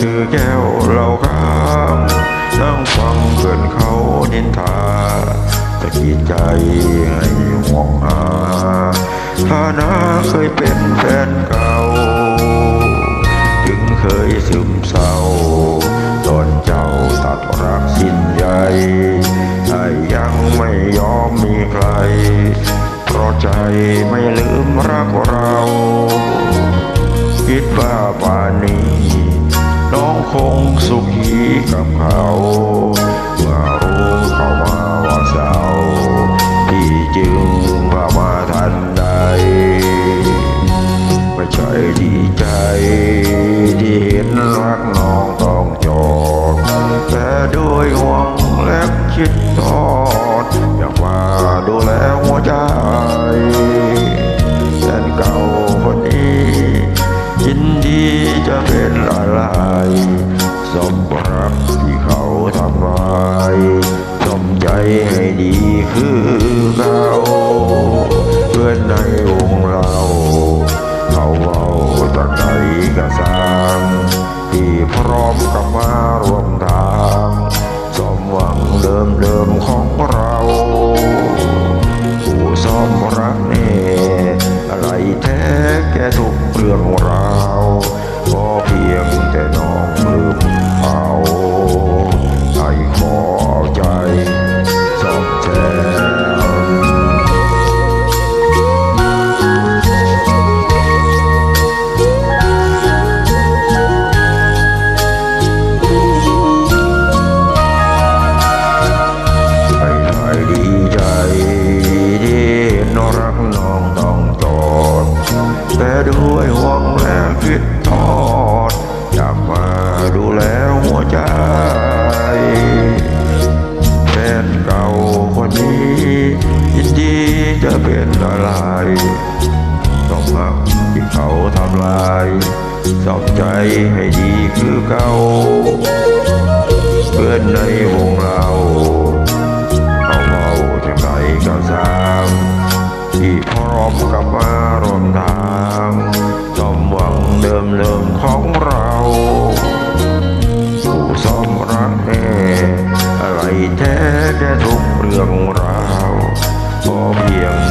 ถือแก้วเหล่าข้ามนั่งฟังเพื่อนเขานินทาตะกี้ใจให้ห่วงหาฐานะเคยเป็นแฟนเก่า ถึงเคยซึมเศร้าตอนเจ้าตัดรักสิ้นใยแต่ยังไม่ยอมมีใคร เพราะใจไม่ลืมรักเรา คิดว่าป่านนี้ คงสุขีกับเขาเมื่อรู้เขามาว่าสาวที่จึงพามาทันใดไม่ใช่ดีใจที่เห็นรักน้องต้องจอดแต่ด้วยห่วงและคิดต่อ ดูแลหัวใจแฟนเก่าคนนี้ยินดีจะเป็นอะไร ต้องหักที่เขาทำลายสอบใจให้ดีคือเก่าเพื่อนในวงเราเขาเมาจะไกลก็สร้างที่พร้อมกับมารวมทางสมหวังเดิมเดิมๆของเรา รื่องราวพอเพียง